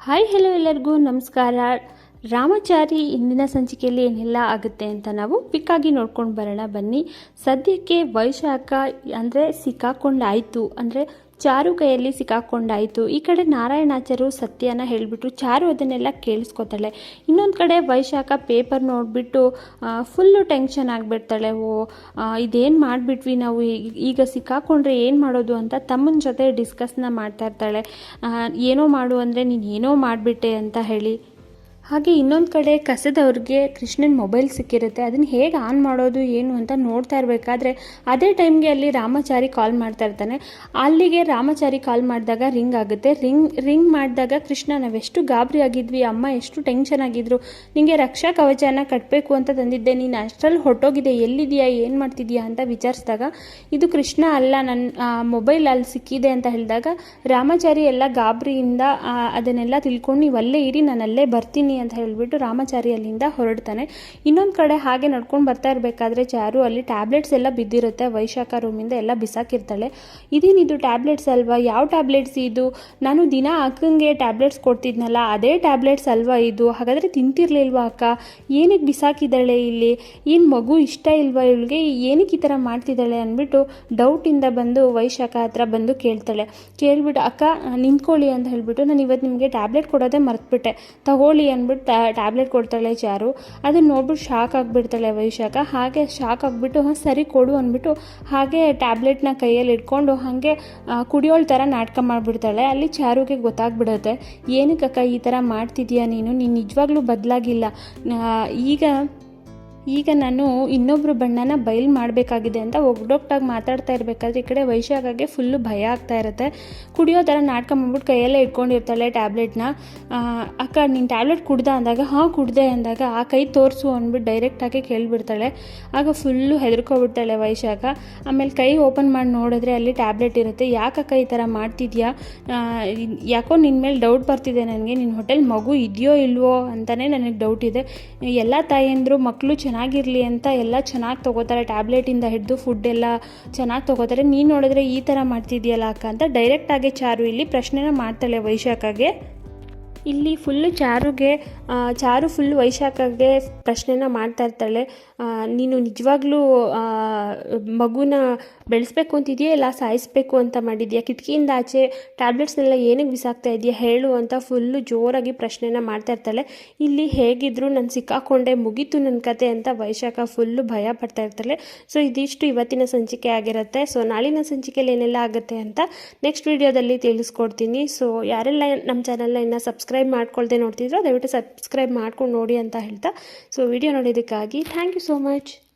Hi hello ಎಲ್ಲರಿಗೂ ನಮಸ್ಕಾರ. ರಾಮಚಾರಿ ಇಂದಿನ ಸಂಚಿಕೆಯಲ್ಲಿ ಏನೆಲ್ಲ ಆಗುತ್ತೆ ಅಂತ ನಾವು ಪಿಕ್ಕಾಗಿ ನೋಡ್ಕೊಂಡು ಬರೋಣ. ಬನ್ನಿ. ಸದ್ಯಕ್ಕೆ ವೈಶಾಖ ಅಂದರೆ ಸಿಕ್ಕಾಕೊಂಡಾಯಿತು. ಅಂದರೆ ಚಾರು ಕೈಯಲ್ಲಿ ಸಿಕ್ಕಾಕೊಂಡಾಯಿತು. ಈ ಕಡೆ ನಾರಾಯಣಾಚಾರು ಸತ್ಯನ ಹೇಳಿಬಿಟ್ಟು ಚಾರು ಅದನ್ನೆಲ್ಲ ಕೇಳಿಸ್ಕೊತಾಳೆ. ಇನ್ನೊಂದು ಕಡೆ ವೈಶಾಖ ಪೇಪರ್ ನೋಡಿಬಿಟ್ಟು ಫುಲ್ಲು ಟೆನ್ಷನ್ ಆಗಿಬಿಡ್ತಾಳೆ. ಓ ಇದೇನು ಮಾಡಿಬಿಟ್ವಿ ನಾವು? ಈಗ ಸಿಕ್ಕಾಕೊಂಡ್ರೆ ಏನು ಮಾಡೋದು ಅಂತ ತಮ್ಮನ ಜೊತೆ ಡಿಸ್ಕಸ್ನ ಮಾಡ್ತಾ ಇರ್ತಾಳೆ. ಏನೋ ಮಾಡು ಅಂದರೆ ನೀನು ಏನೋ ಮಾಡಿಬಿಟ್ಟೆ ಅಂತ ಹೇಳಿ. ಹಾಗೆ ಇನ್ನೊಂದು ಕಡೆ ಕಸದವ್ರಿಗೆ ಕೃಷ್ಣನ ಮೊಬೈಲ್ ಸಿಕ್ಕಿರುತ್ತೆ. ಅದನ್ನು ಹೇಗೆ ಆನ್ ಮಾಡೋದು, ಏನು ಅಂತ ನೋಡ್ತಾ ಇರಬೇಕಾದ್ರೆ, ಅದೇ ಟೈಮ್ಗೆ ಅಲ್ಲಿ ರಾಮಾಚಾರಿ ಕಾಲ್ ಮಾಡ್ತಾ ಇರ್ತಾನೆ. ಅಲ್ಲಿಗೆ ರಾಮಾಚಾರಿ ಕಾಲ್ ಮಾಡಿದಾಗ ರಿಂಗ್ ಆಗುತ್ತೆ. ರಿಂಗ್ ರಿಂಗ್ ಮಾಡಿದಾಗ ಕೃಷ್ಣ, ನಾವೆಷ್ಟು ಗಾಬರಿ ಆಗಿದ್ವಿ, ಅಮ್ಮ ಎಷ್ಟು ಟೆನ್ಷನ್ ಆಗಿದ್ರು. ನಿಮಗೆ ರಕ್ಷಾ ಕವಚನ ಕಟ್ಟಬೇಕು ಅಂತ ತಂದಿದ್ದೆ. ನೀನು ಅಷ್ಟರಲ್ಲಿ ಹೊಟ್ಟೋಗಿದೆ ಎಲ್ಲಿದೆಯಾ ಏನು ಮಾಡ್ತಿದ್ಯಾ ಅಂತ ವಿಚಾರಿಸಿದಾಗ, ಇದು ಕೃಷ್ಣ ಅಲ್ಲ ನನ್ನ ಮೊಬೈಲ್ ಅಲ್ಲಿ ಸಿಕ್ಕಿದೆ ಅಂತ ಹೇಳಿದಾಗ, ರಾಮಾಚಾರಿ, ಎಲ್ಲ ಗಾಬರಿಯಿಂದ ಅದನ್ನೆಲ್ಲ ತಿಳ್ಕೊಂಡು ನೀವು ಅಲ್ಲೇ ಇರಿ ನಾನು ಅಲ್ಲೇ ಬರ್ತೀನಿ ಅಂತ ಹೇಳಿಬಿಟ್ಟು ರಾಮಚಾರಿ ಅಲ್ಲಿಂದ ಹೊರಡ್ತಾನೆ. ಇನ್ನೊಂದು ಕಡೆ ಹಾಗೆ ನಡ್ಕೊಂಡು ಬರ್ತಾ ಇರಬೇಕಾದ್ರೆ ಚಾರು ಅಲ್ಲಿ ಟ್ಯಾಬ್ಲೆಟ್ಸ್ ಎಲ್ಲ ಬಿದ್ದಿರುತ್ತೆ. ವೈಶಾಖ ರೂಮಿಂದ ಎಲ್ಲ ಬಿಸಾಕಿರ್ತಾಳೆ. ಇದೇನಿದು ಟ್ಯಾಬ್ಲೆಟ್ಸ್ ಅಲ್ವಾ? ಯಾವ ಟ್ಯಾಬ್ಲೆಟ್ಸ್ ಇದು? ನಾನು ದಿನ ಅಕ್ಕಂಗೆ ಟ್ಯಾಬ್ಲೆಟ್ಸ್ ಕೊಡ್ತಿದ್ನಲ್ಲ, ಅದೇ ಟ್ಯಾಬ್ಲೆಟ್ಸ್ ಅಲ್ವಾ ಇದು? ಹಾಗಾದರೆ ತಿಂತಿರ್ಲಿಲ್ವಾ ಅಕ್ಕ? ಏನಕ್ಕೆ ಬಿಸಾಕಿದ್ದಾಳೆ ಇಲ್ಲಿ? ಏನು ಮಗು ಇಷ್ಟ ಇಲ್ವಾ ಇವಳಿಗೆ? ಏನಕ್ಕೆ ಈ ಥರ ಮಾಡ್ತಿದ್ದಾಳೆ ಅಂದ್ಬಿಟ್ಟು ಡೌಟಿಂದ ಬಂದು ವೈಶಾಖ ಹತ್ರ ಬಂದು ಕೇಳ್ತಾಳೆ. ಕೇಳ್ಬಿಟ್ಟು, ಅಕ್ಕ, ನಿಂತ್ಕೊಳ್ಳಿ ಅಂತ ಹೇಳ್ಬಿಟ್ಟು ನಾನು ಇವತ್ತು ನಿಮಗೆ ಟ್ಯಾಬ್ಲೆಟ್ ಕೊಡೋದೇ ಮರ್ತ್ಬಿಟ್ಟೆ. ತಗೊಳ್ಳಿ ಅಂದ್ಬಿಟ್ಟು ಟ್ಯಾಬ್ಲೆಟ್ ಕೊಡ್ತಾಳೆ ಚಾರು. ಅದನ್ನ ನೋಡ್ಬಿಟ್ಟು ಶಾಕ್ ಆಗಿಬಿಡ್ತಾಳೆ ವೈಶಾಖ. ಹಾಗೆ ಶಾಕ್ ಆಗಿಬಿಟ್ಟು, ಹಾಂ, ಸರಿ ಕೊಡು ಅಂದ್ಬಿಟ್ಟು ಹಾಗೆ ಟ್ಯಾಬ್ಲೆಟ್ನ ಕೈಯಲ್ಲಿ ಇಟ್ಕೊಂಡು ಹಾಗೆ ಕುಡಿಯೋಳ ಥರ ನಾಟಕ ಮಾಡಿಬಿಡ್ತಾಳೆ. ಅಲ್ಲಿ ಚಾರುಗೆ ಗೊತ್ತಾಗ್ಬಿಡುತ್ತೆ. ಏನಕ್ಕಕ್ಕ ಈ ಥರ ಮಾಡ್ತಿದ್ಯಾ ನೀನು? ನೀನು ನಿಜವಾಗ್ಲೂ ಬದಲಾಗಿಲ್ಲ. ಈಗ ಈಗ ನಾನು ಇನ್ನೊಬ್ಬರು ಬಣ್ಣನ ಬಯಲು ಮಾಡಬೇಕಾಗಿದೆ ಅಂತ ಒಗ್ಡೊಗ್ಟಾಗಿ ಮಾತಾಡ್ತಾ ಇರಬೇಕಾದ್ರೆ ಈ ಕಡೆ ವೈಶಾಖಗೆ ಫುಲ್ಲು ಭಯ ಆಗ್ತಾ ಇರುತ್ತೆ. ಕುಡಿಯೋ ಥರ ನಾಟಕ ಮಾಡ್ಬಿಟ್ಟು ಕೈಯಲ್ಲೇ ಇಟ್ಕೊಂಡಿರ್ತಾಳೆ ಟ್ಯಾಬ್ಲೆಟ್ನ ಅಕ್ಕ, ನೀನು ಟ್ಯಾಬ್ಲೆಟ್ ಕುಡ್ದ ಅಂದಾಗ, ಹಾಂ, ಕುಡ್ದೆ ಅಂದಾಗ ಆ ಕೈ ತೋರಿಸು ಅಂದ್ಬಿಟ್ಟು ಡೈರೆಕ್ಟಾಗಿ ಕೇಳಿಬಿಡ್ತಾಳೆ. ಆಗ ಫುಲ್ಲು ಹೆದರ್ಕೊಬಿಡ್ತಾಳೆ ವೈಶಾಖ. ಆಮೇಲೆ ಕೈ ಓಪನ್ ಮಾಡಿ ನೋಡಿದ್ರೆ ಅಲ್ಲಿ ಟ್ಯಾಬ್ಲೆಟ್ ಇರುತ್ತೆ. ಯಾಕಕ್ಕ ಈ ಥರ ಮಾಡ್ತಿದ್ಯಾ? ಯಾಕೋ ನಿನ್ನ ಮೇಲೆ ಡೌಟ್ ಬರ್ತಿದೆ ನನಗೆ. ನಿನ್ನ ಹೋಟೆಲ್ ಮಗು ಇದೆಯೋ ಇಲ್ವೋ ಅಂತಲೇ ನನಗೆ ಡೌಟ್ ಇದೆ. ಎಲ್ಲ ತಾಯಿಯಂದರು ಮಕ್ಕಳು ಚೆನ್ನಾಗಿರಲಿ ಅಂತ ಎಲ್ಲ ಚೆನ್ನಾಗಿ ತೊಗೋತಾರೆ. ಟ್ಯಾಬ್ಲೆಟಿಂದ ಹಿಡಿದು ಫುಡ್ ಎಲ್ಲ ಚೆನ್ನಾಗಿ ತೊಗೋತಾರೆ. ನೀನು ನೋಡಿದ್ರೆ ಈ ಥರ ಮಾಡ್ತಿದ್ಯಲ್ಲ ಅಕ್ಕ ಅಂತ ಡೈರೆಕ್ಟಾಗಿ ಚಾರು ಇಲ್ಲಿ ಪ್ರಶ್ನೆನ ಮಾಡ್ತಾಳೆ ವೈಶಾಖಗೆ. ಇಲ್ಲಿ ಫುಲ್ಲು ಚಾರುಗೆ ಚಾರು ಫುಲ್ ವೈಶಾಖಗೆ ಪ್ರಶ್ನೆನ ಮಾಡ್ತಾ ಇರ್ತಾಳೆ. ನೀನು ನಿಜವಾಗ್ಲೂ ಮಗುನ ಬೆಳೆಸ್ಬೇಕು ಅಂತಿದೆಯಾ ಇಲ್ಲ ಸಾಯಿಸ್ಬೇಕು ಅಂತ ಮಾಡಿದ್ಯಾ? ಕಿಟಕಿಯಿಂದ ಆಚೆ ಟ್ಯಾಬ್ಲೆಟ್ಸ್ನೆಲ್ಲ ಏನಕ್ಕೆ ಬಿಸಾಕ್ತಾ ಇದೆಯಾ? ಹೇಳು ಅಂತ ಫುಲ್ಲು ಜೋರಾಗಿ ಪ್ರಶ್ನೆನ ಮಾಡ್ತಾ ಇರ್ತಾಳೆ. ಇಲ್ಲಿ ಹೇಗಿದ್ರು ನಾನು ಸಿಕ್ಕಾಕೊಂಡೆ ಮುಗೀತು ನನ್ನ ಕತೆ ಅಂತ ವೈಶಾಖ ಫುಲ್ಲು ಭಯ ಪಡ್ತಾ ಇರ್ತಾಳೆ. ಸೊ ಇದಿಷ್ಟು ಇವತ್ತಿನ ಸಂಚಿಕೆ ಆಗಿರುತ್ತೆ. ಸೊ ನಾಳಿನ ಸಂಚಿಕೆಯಲ್ಲಿ ಏನೆಲ್ಲ ಆಗುತ್ತೆ ಅಂತ ನೆಕ್ಸ್ಟ್ ವಿಡಿಯೋದಲ್ಲಿ ತಿಳಿಸ್ಕೊಡ್ತೀನಿ. ಸೊ ಯಾರೆಲ್ಲ ನಮ್ಮ ಚಾನಲ್ನ ಇನ್ನು ಸಬ್ಸ್ಕ್ರೈಬ್ ಮಾಡ್ಕೊಳ್ದೆ ನೋಡ್ತಿದ್ರು ದಯವಿಟ್ಟು ಸಬ್ಸ್ಕ್ರೈಬ್ ಮಾಡ್ಕೊಂಡು ನೋಡಿ ಅಂತ ಹೇಳ್ತಾ. ಸೊ ವಿಡಿಯೋ ನೋಡಿದ್ದಕ್ಕಾಗಿ ಥ್ಯಾಂಕ್ ಯು ಸೋ ಮಚ್